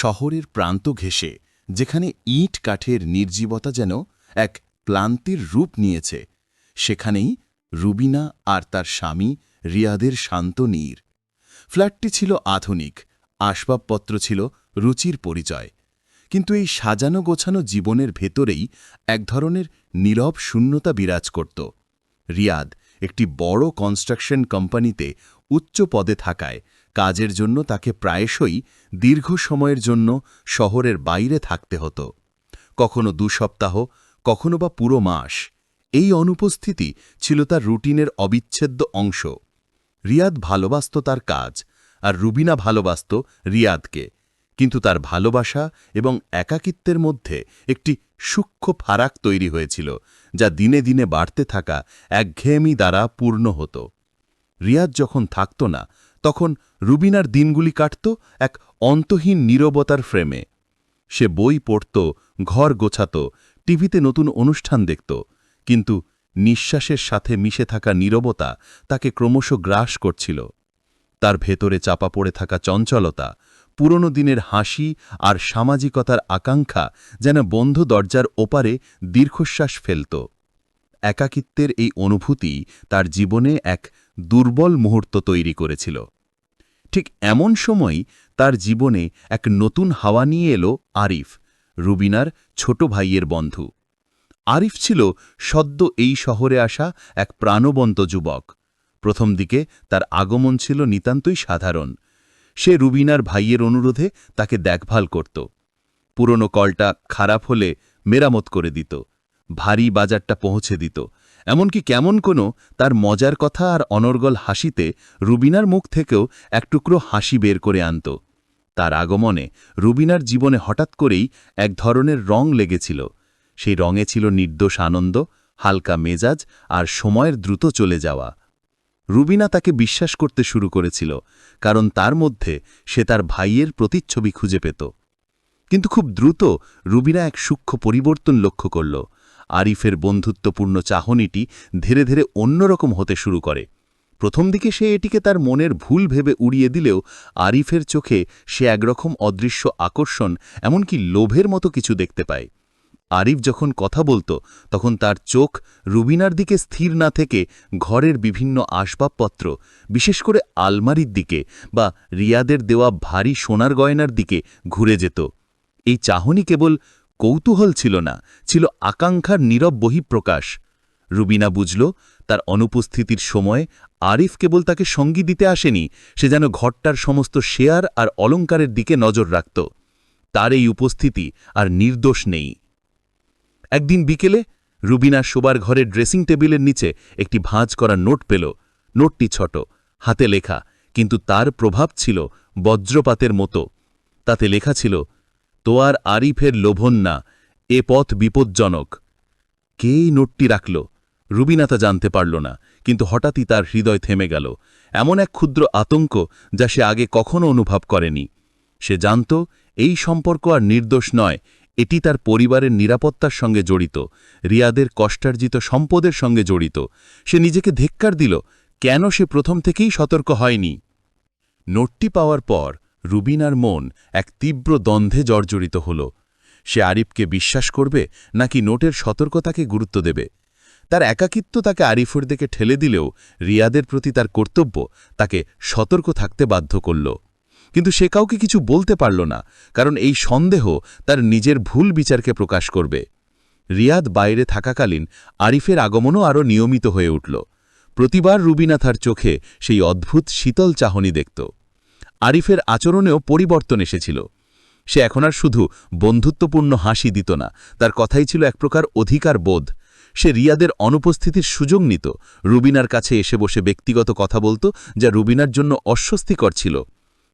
শহরের প্রান্ত ঘেঁষে, যেখানে ইট কাঠের নির্জীবতা যেন এক ক্লান্তির রূপ নিয়েছে, সেখানেই রুবিনা আর তার স্বামী রিয়াদের শান্ত নীর। ফ্ল্যাটটি ছিল আধুনিক, আসবাবপত্র ছিল রুচির পরিচয়, কিন্তু এই সাজানো গোছানো জীবনের ভেতরেই এক ধরনের নীরব শূন্যতা বিরাজ করত। রিয়াদ একটি বড় কনস্ট্রাকশন কোম্পানিতে উচ্চ পদে থাকায় কাজের জন্য তাকে প্রায়শই দীর্ঘ সময়ের জন্য শহরের বাইরে থাকতে হতো। কখনো দু সপ্তাহ, কখনো বা পুরো মাস। এই অনুপস্থিতি ছিল তার রুটিনের অবিচ্ছেদ্য অংশ। রিয়াদ ভালোবাসত তার কাজ, আর রুবিনা ভালোবাসত রিয়াদকে। কিন্তু তার ভালোবাসা এবং একাকিত্বের মধ্যে একটি সূক্ষ্ম ফারাক তৈরি হয়েছিল, যা দিনে দিনে বাড়তে থাকা একঘেয়েমি দ্বারা পূর্ণ হতো। রিয়াদ যখন থাকত না তখন রুবিনার দিনগুলি কাটত এক অন্তহীন নীরবতার ফ্রেমে। সে বই পড়ত, ঘর গোছাত, টিভিতে নতুন অনুষ্ঠান দেখত, কিন্তু নিঃশ্বাসের সাথে মিশে থাকা নীরবতা তাকে ক্রমশ গ্রাস করছিল। তার ভেতরে চাপা পড়ে থাকা চঞ্চলতা, পুরনো দিনের হাসি আর সামাজিকতার আকাঙ্ক্ষা যেন বন্ধ দরজার ওপারে দীর্ঘশ্বাস ফেলত। একাকিত্বের এই অনুভূতি তার জীবনে এক দুর্বল মুহূর্ত তৈরি করেছিল। ঠিক এমন সময় তার জীবনে এক নতুন হাওয়া নিয়ে এলো আরিফ, রুবিনার ছোট ভাইয়ের বন্ধু। আরিফ ছিল সদ্য এই শহরে আসা এক প্রাণবন্ত যুবক। প্রথম দিকে তার আগমন ছিল নিতান্তই সাধারণ। সে রুবিনার ভাইয়ের অনুরোধে তাকে দেখভাল করত। পুরনো কলটা খারাপ হলে মেরামত করে দিত। ভারী বাজারটা পৌঁছে দিত। এমনকি কেমন কোনো তার মজার কথা আর অনর্গল হাসিতে রুবিনার মুখ থেকেও এক টুকরো হাসি বের করে আনত। তার আগমনে রুবিনার জীবনে হঠাৎ করেই এক ধরনের রং লেগেছিল। সেই রঙে ছিল নির্দোষ আনন্দ, হালকা মেজাজ আর সময়ের দ্রুত চলে যাওয়া। রুবিনা তাকে বিশ্বাস করতে শুরু করেছিল, কারণ তার মধ্যে সে তার ভাইয়ের প্রতিচ্ছবি খুঁজে পেত। কিন্তু খুব দ্রুত রুবিনা এক সূক্ষ্ম পরিবর্তন লক্ষ্য করল। আরিফের বন্ধুত্বপূর্ণ চাহনিটি ধীরে ধীরে অন্যরকম হতে শুরু করে। প্রথম দিকে সে এটিকে তার মনের ভুল ভেবে উড়িয়ে দিলেও আরিফের চোখে সে একরকম অদৃশ্য আকর্ষণ, এমনকি লোভের মতো কিছু দেখতে পায়। আরিফ যখন কথা বলতো, তখন তার চোখ রুবিনার দিকে স্থির না থেকে ঘরের বিভিন্ন আসবাবপত্র, বিশেষ করে আলমারির দিকে বা রিয়াদের দেওয়া ভারী সোনার গয়নার দিকে ঘুরে যেত। এই চাহনি কেবল কৌতূহল ছিল না, ছিল আকাঙ্ক্ষার নীরব বহিঃপ্রকাশ। রুবিনা বুঝল, তার অনুপস্থিতির সময় আরিফ কেবল তাকে সঙ্গী দিতে আসেনি, সে যেন ঘরটার সমস্ত শেয়ার আর অলঙ্কারের দিকে নজর রাখত। তার এই উপস্থিতি আর নির্দোষ নেই। একদিন বিকেলে রুবিনা শোবার ঘরের ড্রেসিং টেবিলের নিচে একটি ভাঁজ করা নোট পেল। নোটটি ছোট, হাতে লেখা, কিন্তু তার প্রভাব ছিল বজ্রপাতের মতো। তাতে লেখা ছিল তোয়ার আরিফের লোভন না, এ পথ বিপজ্জনক। কে এই নোটটি রাখল? রুবিনা তা জানতে পারল না, কিন্তু হঠাৎই তার হৃদয় থেমে গেল। এমন এক ক্ষুদ্র আতঙ্ক যা সে আগে কখনো অনুভব করেনি। সে জানত, এই সম্পর্ক আর নির্দোষ নয়, এটি তার পরিবারের নিরাপত্তার সঙ্গে জড়িত, রিয়াদের কষ্টার্জিত সম্পদের সঙ্গে জড়িত। সে নিজেকে ধিক্কার দিল, কেন সে প্রথম থেকেই সতর্ক হয়নি? নোটটি পাওয়ার পর রুবিনার মন এক তীব্র দ্বন্দ্বে জর্জরিত হল। সে আরিফকে বিশ্বাস করবে নাকি নোটের সতর্কতাকে গুরুত্ব দেবে? তার একাকিত্ব তাকে আরিফের দিকে ঠেলে দিলেও রিয়াদের প্রতি তার কর্তব্য তাকে সতর্ক থাকতে বাধ্য করল। কিন্তু সে কাউকে কিছু বলতে পারল না, কারণ এই সন্দেহ তার নিজের ভুল বিচারকে প্রকাশ করবে। রিয়াদ বাইরে থাকাকালীন আরিফের আগমনও আরও নিয়মিত হয়ে উঠল। প্রতিবার রুবিনা তার চোখে সেই অদ্ভুত শীতল চাহনি দেখত। আরিফের আচরণেও পরিবর্তন এসেছিল। সে এখন আর শুধু বন্ধুত্বপূর্ণ হাসি দিত না, তার কথাই ছিল এক প্রকার অধিকার বোধ। সে রিয়াদের অনুপস্থিতির সুযোগ নিত, রুবিনার কাছে এসে বসে ব্যক্তিগত কথা বলত, যা রুবিনার জন্য অস্বস্তিকর ছিল।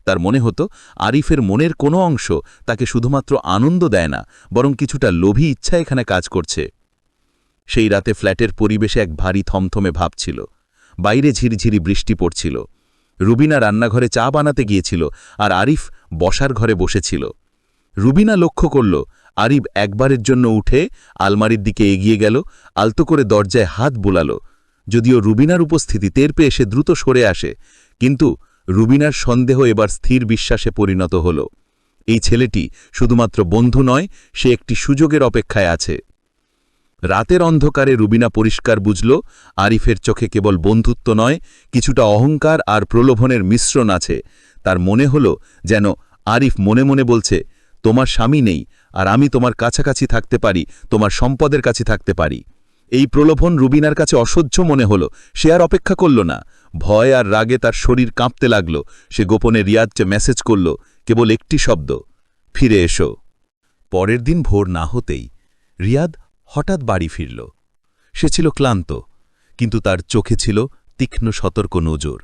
তার মনে হতো, আরিফের মনের কোনো অংশ তাকে শুধুমাত্র আনন্দ দেয় না, বরং কিছুটা লোভী ইচ্ছা এখানে কাজ করছে। সেই রাতে ফ্ল্যাটের পরিবেশে এক ভারী থমথমে ভাব ছিল। বাইরে ঝিরিঝিরি বৃষ্টি পড়ছিল। রুবিনা রান্নাঘরে চা বানাতে গিয়েছিল আর আরিফ বসার ঘরে বসেছিল। রুবিনা লক্ষ্য করল, আরিফ একবারের জন্য উঠে আলমারির দিকে এগিয়ে গেল, আলতো করে দরজায় হাত বোলাল। যদিও রুবিনার উপস্থিতি টের পেয়ে সে দ্রুত সরে আসে, কিন্তু রুবিনার সন্দেহ এবার স্থির বিশ্বাসে পরিণত হল। এই ছেলেটি শুধুমাত্র বন্ধু নয়, সে একটি সুযোগের অপেক্ষায় আছে। রাতের অন্ধকারে রুবিনা পরিষ্কার বুঝল, আরিফের চোখে কেবল বন্ধুত্ব নয়, কিছুটা অহংকার আর প্রলোভনের মিশ্রণ আছে। তার মনে হল যেন আরিফ মনে মনে বলছে, তোমার স্বামী নেই, আর আমি তোমার কাছাকাছি থাকতে পারি, তোমার সম্পদের কাছে থাকতে পারি। এই প্রলোভন রুবিনার কাছে অসহ্য মনে হল, সে আর অপেক্ষা করল না। ভয় আর রাগে তার শরীর কাঁপতে লাগল, সে গোপনে রিয়াজকে মেসেজ করল, কেবল একটি শব্দ, ফিরে এসো। পরের দিন ভোর না হতেই রিয়াদ হঠাৎ বাড়ি ফিরল। সে ছিল ক্লান্ত, কিন্তু তার চোখে ছিল তীক্ষ্ণ সতর্ক নজর।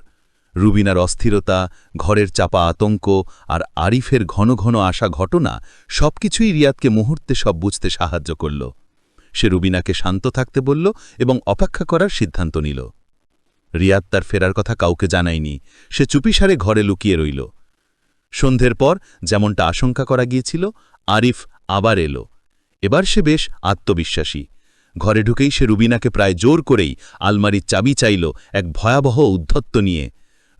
রুবিনার অস্থিরতা, ঘরের চাপা আতঙ্ক আর আরিফের ঘন ঘন আসা ঘটনা সবকিছুই রিয়াদকে মুহূর্তে সব বুঝতে সাহায্য করল। সে রুবিনাকে শান্ত থাকতে বলল এবং অপেক্ষা করার সিদ্ধান্ত নিল। রিয়াদ তার ফেরার কথা কাউকে জানায়নি, সে চুপিসারে ঘরে লুকিয়ে রইল। সন্ধ্যের পর যেমনটা আশঙ্কা করা গিয়েছিল, আরিফ আবার এলো। এবার সে বেশ আত্মবিশ্বাসী। ঘরে ঢুকেই সে রুবিনাকে প্রায় জোর করেই আলমারির চাবি চাইল এক ভয়াবহ উদ্ধত্ত নিয়ে।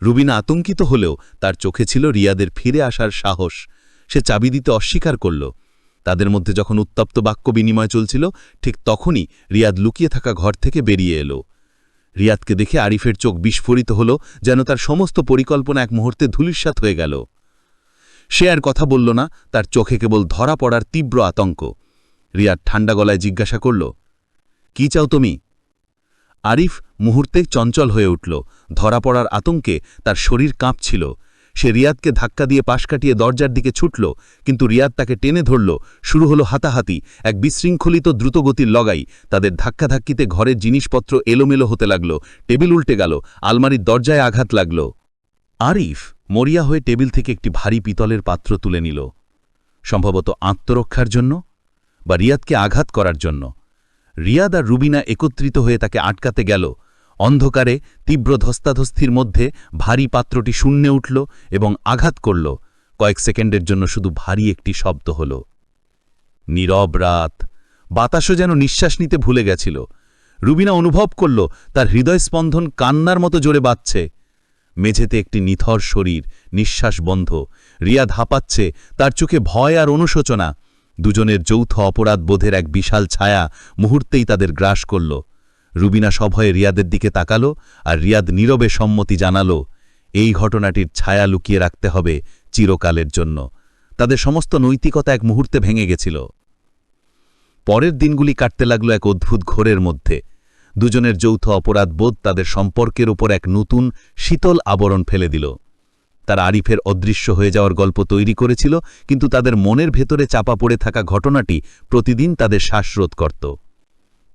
রুবিনা আতঙ্কিত হলেও তার চোখে ছিল রিয়াদের ফিরে আসার সাহস। সে চাবি দিতে অস্বীকার করল। তাদের মধ্যে যখন উত্তপ্ত বাক্য বিনিময় চলছিল, ঠিক তখনই রিয়াদ লুকিয়ে থাকা ঘর থেকে বেরিয়ে এলো। রিয়াদকে দেখে আরিফের চোখ বিস্ফোরিত হল, যেন তার সমস্ত পরিকল্পনা এক মুহূর্তে ধূলিসাৎ হয়ে গেল। সে আর কথা বলল না, তার চোখে কেবল ধরা পড়ার তীব্র আতঙ্ক। রিয়াদ ঠান্ডা গলায় জিজ্ঞাসা করল, কি চাও তুমি? আরিফ মুহূর্তে চঞ্চল হয়ে উঠল। ধরা পড়ার আতঙ্কে তার শরীর কাঁপছিল। সে রিয়াদকে ধাক্কা দিয়ে পাশ কাটিয়ে দরজার দিকে ছুটল, কিন্তু রিয়াদ তাকে টেনে ধরল। শুরু হলো হাতাহাতি, এক বিশৃঙ্খলিত দ্রুতগতির লগাই। তাদের ধাক্কাধাক্কিতে ঘরের জিনিসপত্র এলোমেলো হতে লাগল, টেবিল উল্টে গেল, আলমারির দরজায় আঘাত লাগল। আরিফ মরিয়া হয়ে টেবিল থেকে একটি ভারী পিতলের পাত্র তুলে নিল। সম্ভবত আত্মরক্ষার জন্য বা রিয়াদকে আঘাত করার জন্য। রিয়াদ আর রুবিনা একত্রিত হয়ে তাকে আটকাতে গেল। অন্ধকারে তীব্র ধস্তাধস্তির মধ্যে ভারী পাত্রটি শূন্যে উঠল এবং আঘাত করল। কয়েক সেকেন্ডের জন্য শুধু ভারী একটি শব্দ হল। নীরব রাত। বাতাসও যেন নিঃশ্বাস নিতে ভুলে গেছিল। রুবিনা অনুভব করল, তার হৃদয় হৃদয়স্পন্দন কান্নার মতো জোরে বাজছে। মেঝেতে একটি নিথর শরীর, নিঃশ্বাস বন্ধ। রিয়াদ হাঁপাচ্ছে, তার চোখে ভয় আর অনুশোচনা। দুজনের যৌথ অপরাধ বোধের এক বিশাল ছায়া মুহূর্তেই তাদের গ্রাস করল। রুবিনা সভয়ে রিয়াদের দিকে তাকালো আর রিয়াদ নীরবে সম্মতি জানালো, এই ঘটনাটির ছায়া লুকিয়ে রাখতে হবে চিরকালের জন্য। তাদের সমস্ত নৈতিকতা এক মুহূর্তে ভেঙে গেছিল। পরের দিনগুলি কাটতে লাগল এক অদ্ভুত ঘোরের মধ্যে। দুজনের যৌথ অপরাধ বোধ তাদের সম্পর্কের ওপর এক নতুন শীতল আবরণ ফেলে দিল। তার আরিফের অদৃশ্য হয়ে যাওয়ার গল্প তৈরি করেছিল, কিন্তু তাদের মনের ভেতরে চাপা পড়ে থাকা ঘটনাটি প্রতিদিন তাদের শ্বাসরোধ করত।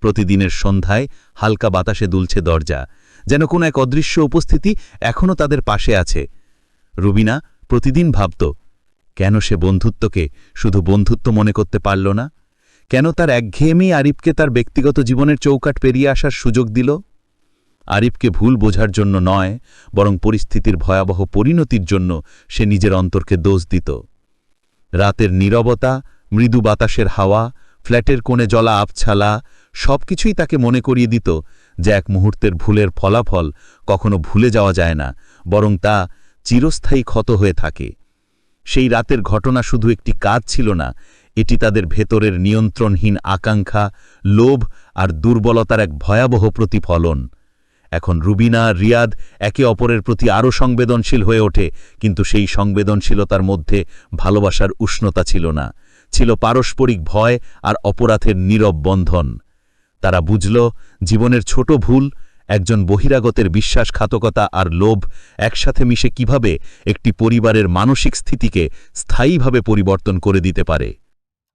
প্রতিদিনের সন্ধ্যায় হালকা বাতাসে দুলছে দরজা, যেন কোনো এক অদৃশ্য উপস্থিতি এখনও তাদের পাশে আছে। রুবিনা প্রতিদিন ভাবত, কেন সে বন্ধুত্বকে শুধু বন্ধুত্ব মনে করতে পারল না? কেন তার একঘেয়েমি আরিফকে তার ব্যক্তিগত জীবনের চৌকাট পেরিয়ে আসার সুযোগ দিল? আরিফকে ভুল বোঝার জন্য নয়, বরং পরিস্থিতির ভয়াবহ পরিণতির জন্য সে নিজের অন্তরকে দোষ দিত। রাতের নীরবতা, মৃদু বাতাসের হাওয়া, ফ্ল্যাটের কোণে জলা আবছালা, সবকিছুই তাকে মনে করিয়ে দিত যে এক মুহূর্তের ভুলের ফলাফল কখনো ভুলে যাওয়া যায় না, বরং তা চিরস্থায়ী ক্ষত হয়ে থাকে। সেই রাতের ঘটনা শুধু একটি কাজ ছিল না, এটি তাদের ভেতরের নিয়ন্ত্রণহীন আকাঙ্ক্ষা, লোভ আর দুর্বলতার এক ভয়াবহ প্রতিফলন। এখন রুবিনা, রিয়াদ একে অপরের প্রতি আরও সংবেদনশীল হয়ে ওঠে, কিন্তু সেই সংবেদনশীলতার মধ্যে ভালোবাসার উষ্ণতা ছিল না। ছিল পারস্পরিক ভয় আর অপরাধের নীরব বন্ধন। তারা বুঝল, জীবনের ছোট ভুল, একজন বহিরাগতের বিশ্বাসঘাতকতা আর লোভ একসাথে মিশে কীভাবে একটি পরিবারের মানসিক স্থিতিকে স্থায়ীভাবে পরিবর্তন করে দিতে পারে।